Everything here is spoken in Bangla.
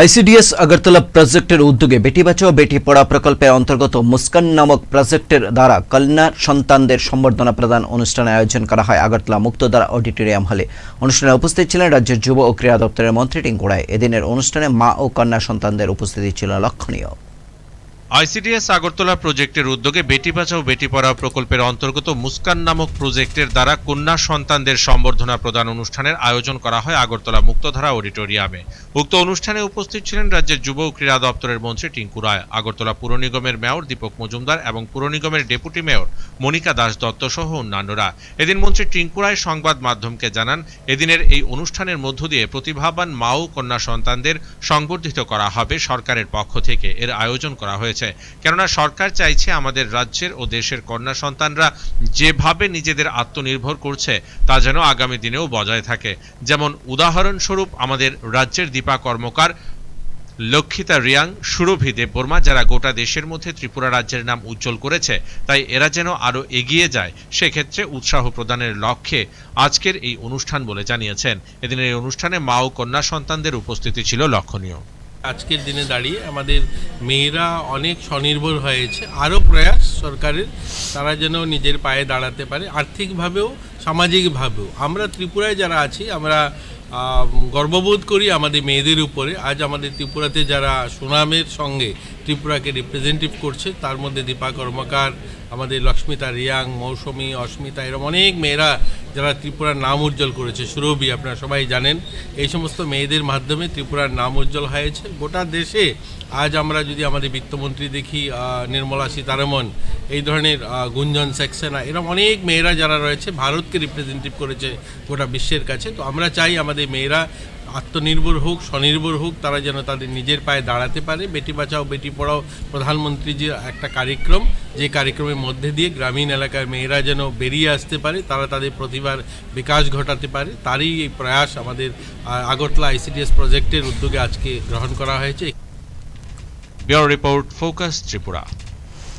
আইসিডিএস আগরতলা প্রজেক্টের উদ্যোগে বেটি বাঁচাও, বেটি পড়া প্রকল্পের অন্তর্গত মুস্কান নামক প্রজেক্টের দ্বারা কন্যা সন্তানদের সম্বর্ধনা প্রদান অনুষ্ঠানে আয়োজন করা হয় আগরতলা মুক্তধারা অডিটোরিয়াম হলে। অনুষ্ঠানে উপস্থিত ছিলেন রাজ্যের যুব ও ক্রীড়া দপ্তরের মন্ত্রী টিঙ্কুড়ায় এদিনের অনুষ্ঠানে মা ও কন্যা সন্তানদের উপস্থিতি ছিল লক্ষণীয়। আইসিডিএস আগরতলা প্রজেক্টের উদ্যোগে বেটি বাঁচাও, বেটি পড়াও প্রকল্পের অন্তর্গত মুস্কান নামক প্রজেক্টের দ্বারা কন্যা সন্তানদের সম্বর্ধনা প্রদান অনুষ্ঠানের আয়োজন করা হয় আগরতলা মুক্তধারা অডিটোরিয়ামে। উক্ত অনুষ্ঠানে উপস্থিত ছিলেন রাজ্যের যুব ও ক্রীড়া দপ্তরের মন্ত্রী টিঙ্কু রায়, আগরতলা পুর নিগমের মেয়র দীপক মজুমদার এবং পুর নিগমের ডেপুটি মেয়র মনিকা দাস দত্ত সহ অন্যান্যরা। এদিন মন্ত্রী টিঙ্কু রায় সংবাদ মাধ্যমকে জানান, এদিনের এই অনুষ্ঠানের মধ্য দিয়ে প্রতিভাবান মা ও কন্যা সন্তানদের সংবর্ধিত করা হবে সরকারের পক্ষ থেকে। এর আয়োজন করা হয়েছে। কেননা সরকার চাইছে আমাদের রাজ্যের ও দেশের কন্যা সন্তানরা যেভাবে নিজেদের আত্মনির্ভর করছে, তা যেন আগামী দিনেও বজায় থাকে। যেমন উদাহরণস্বরূপ আমাদের রাজ্যের দীপা কর্মকার, লক্ষিতা রিয়াং, সুরভি দেববর্মা, যারা গোটা দেশের মধ্যে ত্রিপুরা রাজ্যের নাম উজ্জ্বল করেছে, তাই এরা যেন আরও এগিয়ে যায়, সেক্ষেত্রে উৎসাহ প্রদানের লক্ষ্যে আজকের এই অনুষ্ঠান বলে জানিয়েছেন। এদিনের এই অনুষ্ঠানে মা ও কন্যা সন্তানদের উপস্থিতি ছিল লক্ষণীয়। আজকের দিনে দাঁড়িয়ে আমাদের মেয়েরা অনেক স্বনির্ভর হয়েছে। আরও প্রয়াস সরকারের, তারা যেন নিজের পায়ে দাঁড়াতে পারে, আর্থিকভাবেও, সামাজিকভাবেও। আমরা ত্রিপুরায় যারা আছি, আমরা গর্ববোধ করি আমাদের মেয়েদের উপরে। আজ আমাদের ত্রিপুরাতে যারা সুনামের সঙ্গে ত্রিপুরাকে রিপ্রেজেন্টেটিভ করছে, তার মধ্যে দীপা কর্মকার, আমাদের লক্ষ্মিতা রিয়াং মৌসুমী, অস্মিতা এরকম অনেক মেয়েরা যারা ত্রিপুরার নাম উজ্জ্বল করেছে, সুরভি, আপনারা সবাই জানেন, এই সমস্ত মেয়েদের মাধ্যমে ত্রিপুরার নাম উজ্জ্বল হয়েছে। গোটা দেশে আজ আমরা যদি আমাদের বিত্তমন্ত্রী দেখি নির্মলা সীতারামন এই ধরনের গুঞ্জন, সেক্সেনা এরকম অনেক মেয়েরা যারা রয়েছে, ভারতকে রিপ্রেজেন্টেটিভ করেছে গোটা বিশ্বের কাছে। তো আমরা চাই আমাদের মেয়েরা আত্মনির্ভর হোক, স্বনির্ভর হোক, তারা যেন তাদের নিজের পায়ে দাঁড়াতে পারে। বেটি বাঁচাও, বেটি পড়াও প্রধানমন্ত্রী যে একটা কার্যক্রম, যে কার্যক্রমের মধ্যে দিয়ে গ্রামীণ এলাকার মেয়েরা যেন বেরিয়ে আসতে পারে, তারা তাদের প্রতিভার বিকাশ ঘটাতে পারে। তারই এই প্রয়াস আমাদের আগরতলা আইসিডিএস প্রজেক্টের উদ্যোগে আজকে গ্রহণ করা হয়েছে। Report, focus Tripura.